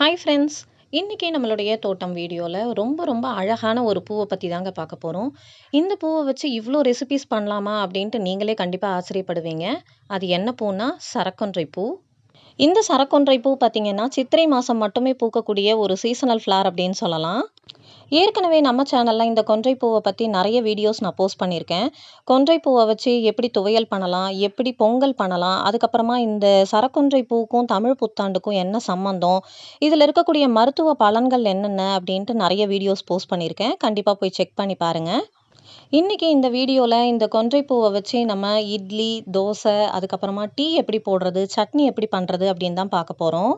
Hi friends இன்றைக்கி நம்மளுடைய தோட்டம் வீடியோவில் ரொம்ப ரொம்ப அழகான ஒரு பூவை பற்றி தாங்க பார்க்க போகிறோம் இந்த பூவை வச்சு இவ்வளோ ரெசிபிஸ் பண்ணலாமா அப்படின்ட்டு நீங்களே கண்டிப்பாக ஆச்சரியப்படுவீங்க. அது என்ன பூனா சரக்கொன்றை பூ. இந்த சரக்கொன்றை பூ பார்த்திங்கன்னா சித்திரை மாதம் மட்டுமே பூக்கக்கூடிய ஒரு சீசனல் ஃப்ளார் அப்படின்னு சொல்லலாம். ஏற்கனவே நம்ம சேனலில் இந்த கொன்றை பூவை பற்றி நிறைய வீடியோஸ் நான் போஸ்ட் பண்ணியிருக்கேன். கொன்றை பூவை வச்சு எப்படி துவையல் பண்ணலாம் எப்படி பொங்கல் பண்ணலாம் அதுக்கப்புறமா இந்த சரக்கொன்றை பூக்கும் தமிழ் புத்தாண்டுக்கும் என்ன சம்மந்தம் இதில் இருக்கக்கூடிய மருத்துவ பலன்கள் என்னென்ன அப்படின்ட்டு நிறைய வீடியோஸ் போஸ்ட் பண்ணியிருக்கேன். கண்டிப்பாக போய் செக் பண்ணி பாருங்கள் இன்றைக்கி இந்த வீடியோவில் இந்த கொன்றை பூவை வச்சு நம்ம இட்லி தோசை அதுக்கப்புறமா டீ எப்படி போடுறது சட்னி எப்படி பண்ணுறது அப்படின்னு தான் பார்க்க போகிறோம்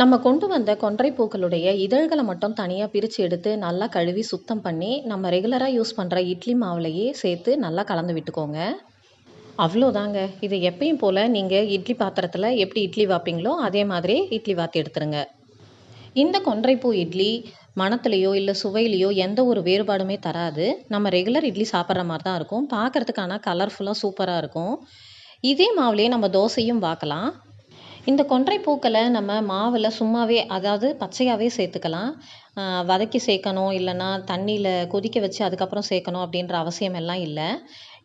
நம்ம கொண்டு வந்த கொன்றை பூக்களுடைய இதழ்களை மட்டும் தனியாக பிரித்து எடுத்து நல்லா கழுவி சுத்தம் பண்ணி நம்ம ரெகுலராக யூஸ் பண்ணுற இட்லி மாவுலையே சேர்த்து நல்லா கலந்து விட்டுக்கோங்க. அவ்வளோதாங்க. இது எப்பயும் போல் நீங்கள் இட்லி பாத்திரத்தில் எப்படி இட்லி வாப்பீங்களோ அதே மாதிரி இட்லி வாத்தி எடுத்துருங்க. இந்த கொன்றைப்பூ இட்லி மனத்துலேயோ இல்லை சுவையிலையோ எந்த ஒரு வேறுபாடுமே தராது. நம்ம ரெகுலர் இட்லி சாப்பிட்ற மாதிரி தான் இருக்கும். பார்க்குறதுக்கான கலர்ஃபுல்லாக சூப்பராக இருக்கும். இதே மாவுலேயே நம்ம தோசையும் பார்க்கலாம் இந்த கொன்றை பூக்களை நம்ம மாவில் சும்மாவே அதாவது பச்சையாகவே சேர்த்துக்கலாம். வதக்கி சேர்க்கணும் இல்லைன்னா தண்ணியில் கொதிக்க வச்சு அதுக்கப்புறம் சேர்க்கணும் அப்படின்ற அவசியம் எல்லாம் இல்லை.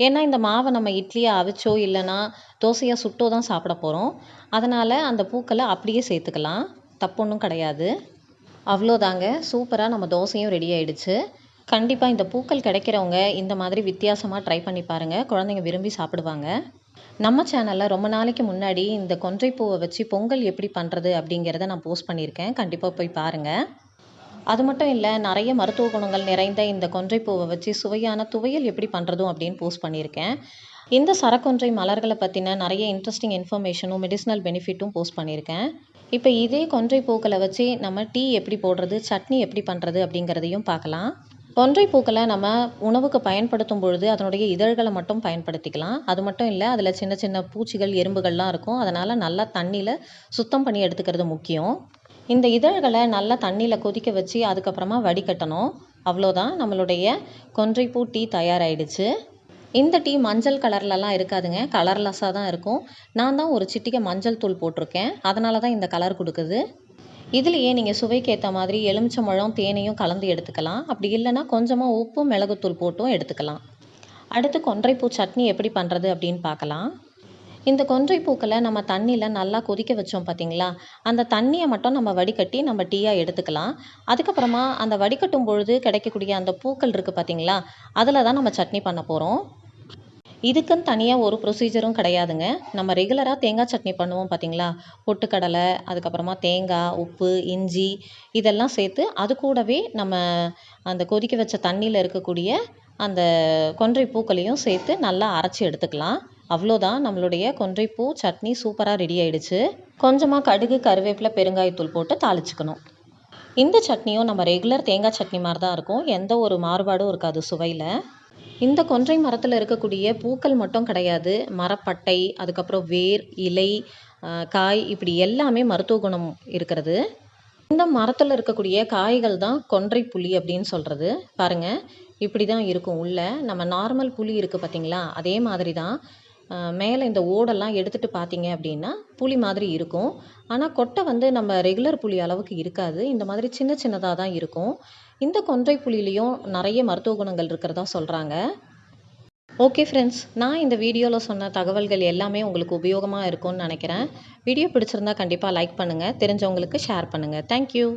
ஏன்னா இந்த மாவை நம்ம இட்லியை அவிச்சோ இல்லைன்னா தோசையாக சுட்டோ தான் சாப்பிட போகிறோம் அதனால் அந்த பூக்களை அப்படியே சேர்த்துக்கலாம். தப்பொன்றும் கிடையாது. அவ்வளோதாங்க. சூப்பராக நம்ம தோசையும் ரெடி ஆகிடுச்சு கண்டிப்பாக இந்த பூக்கள் கிடைக்கிறவங்க இந்த மாதிரி வித்தியாசமாக ட்ரை பண்ணி பாருங்கள் குழந்தைங்க விரும்பி சாப்பிடுவாங்க. நம்ம சேனலில் ரொம்ப நாளைக்கு முன்னாடி இந்த கொன்றை பூவை வச்சு பொங்கல் எப்படி பண்ணுறது அப்படிங்கிறத நான் போஸ்ட் பண்ணியிருக்கேன். கண்டிப்பாக போய் பாருங்கள் அது மட்டும் இல்லை நிறைய மருத்துவ குணங்கள் நிறைந்த இந்த கொன்றை பூவை வச்சு சுவையான துவையல் எப்படி பண்ணுறதும் அப்படின்னு போஸ்ட் பண்ணியிருக்கேன். இந்த சரக்கொன்றை மலர்களை பற்றின நிறைய இன்ட்ரெஸ்டிங் இன்ஃபர்மேஷனும் மெடிசனல் பெனிஃபிட்டும் போஸ்ட் பண்ணியிருக்கேன். இப்போ இதே கொன்றை பூக்களை வச்சு நம்ம டீ எப்படி போடுறது சட்னி எப்படி பண்ணுறது அப்படிங்கிறதையும் பார்க்கலாம். கொன்றை பூக்களை நம்ம உணவுக்கு பயன்படுத்தும் பொழுது அதனுடைய இதழ்களை மட்டும் பயன்படுத்திக்கலாம். அது மட்டும் இல்லை அதில் சின்ன சின்ன பூச்சிகள் எறும்புகள்லாம் இருக்கும். அதனால் நல்லா தண்ணியில் சுத்தம் பண்ணி எடுத்துக்கிறது முக்கியம். இந்த இதழ்களை நல்லா தண்ணியில் கொதிக்க வச்சு அதுக்கப்புறமா வடிகட்டணும். அவ்வளோதான். நம்மளுடைய கொன்றைப்பூ டீ தயாராகிடுச்சு இந்த டீ மஞ்சள் கலர்லலாம் இருக்காதுங்க. கலர்லெஸ்ஸாக தான் இருக்கும். நான் தான் ஒரு சிட்டிக்கை மஞ்சள் தூள் போட்டிருக்கேன். அதனால தான் இந்த கலர் கொடுக்குது. இதுலேயே நீங்கள் சுவைக்கு ஏற்ற மாதிரி எலுமிச்சம்பழம் தேனையும் கலந்து எடுத்துக்கலாம். அப்படி இல்லைன்னா கொஞ்சமாக உப்பு மிளகுத்தூள் போட்டும் எடுத்துக்கலாம். அடுத்து கொன்றைப்பூ சட்னி எப்படி பண்ணுறது அப்படின்னு பார்க்கலாம். இந்த கொன்றை பூக்களை நம்ம தண்ணியில் நல்லா கொதிக்க வச்சோம் பார்த்தீங்களா அந்த தண்ணியை மட்டும் நம்ம வடிகட்டி நம்ம டீயாக எடுத்துக்கலாம். அதுக்கப்புறமா அந்த வடிகட்டும் பொழுது கிடைக்கக்கூடிய அந்த பூக்கள் இருக்குது பார்த்தீங்களா அதில் தான் நம்ம சட்னி பண்ண போகிறோம் இதுக்குன்னு தனியாக ஒரு ப்ரொசீஜரும் கிடையாதுங்க. நம்ம ரெகுலராக தேங்காய் சட்னி பண்ணுவோம் பார்த்தீங்களா பொட்டுக்கடலை அதுக்கப்புறமா தேங்காய் உப்பு இஞ்சி இதெல்லாம் சேர்த்து அது கூடவே நம்ம அந்த கொதிக்க வச்ச தண்ணியில் இருக்கக்கூடிய அந்த கொன்றை பூக்களையும் சேர்த்து நல்லா அரைச்சி எடுத்துக்கலாம். அவ்வளோதான் நம்மளுடைய கொன்றைப்பூ சட்னி சூப்பராக ரெடி ஆயிடுச்சு. கொஞ்சமாக கடுகு கருவேப்பிலை பெருங்காயத்தூள் போட்டு தாளிச்சுக்கணும். இந்த சட்னியும் நம்ம ரெகுலர் தேங்காய் சட்னி மாதிரி தான் இருக்கும். எந்த ஒரு மாறுபாடும் இருக்காது சுவையில். இந்த கொன்றை மரத்தில் இருக்கக்கூடிய பூக்கள் மட்டும் கிடையாது. மரப்பட்டை அதுக்கப்புறம் வேர் இலை காய் இப்படி எல்லாமே மருத்துவ குணம் இருக்கிறது. இந்த மரத்தில் இருக்கக்கூடிய காய்கள் தான் கொன்றை புளி அப்படின்னு சொல்கிறது பாருங்கள் இப்படி தான் இருக்கும் உள்ள. நம்ம நார்மல் புளி இருக்குது பார்த்தீங்களா அதே மாதிரி தான் மேலே இந்த ஓடெல்லாம் எடுத்துகிட்டு பார்த்தீங்க அப்படின்னா புளி மாதிரி இருக்கும். ஆனால் கொட்டை வந்து நம்ம ரெகுலர் புளி அளவுக்கு இருக்காது. இந்த மாதிரி சின்ன சின்னதாக தான் இருக்கும். இந்த கொன்றை புளியிலையும் நிறைய மருத்துவ குணங்கள் இருக்கிறதா சொல்கிறாங்க ஓகே ஃப்ரெண்ட்ஸ் நான் இந்த வீடியோவில் சொன்ன தகவல்கள் எல்லாமே உங்களுக்கு உபயோகமாக இருக்கும்னு நினைக்கிறேன். வீடியோ பிடிச்சிருந்தா கண்டிப்பாக லைக் பண்ணுங்கள் தெரிஞ்சவங்களுக்கு ஷேர் பண்ணுங்கள் தேங்க்யூ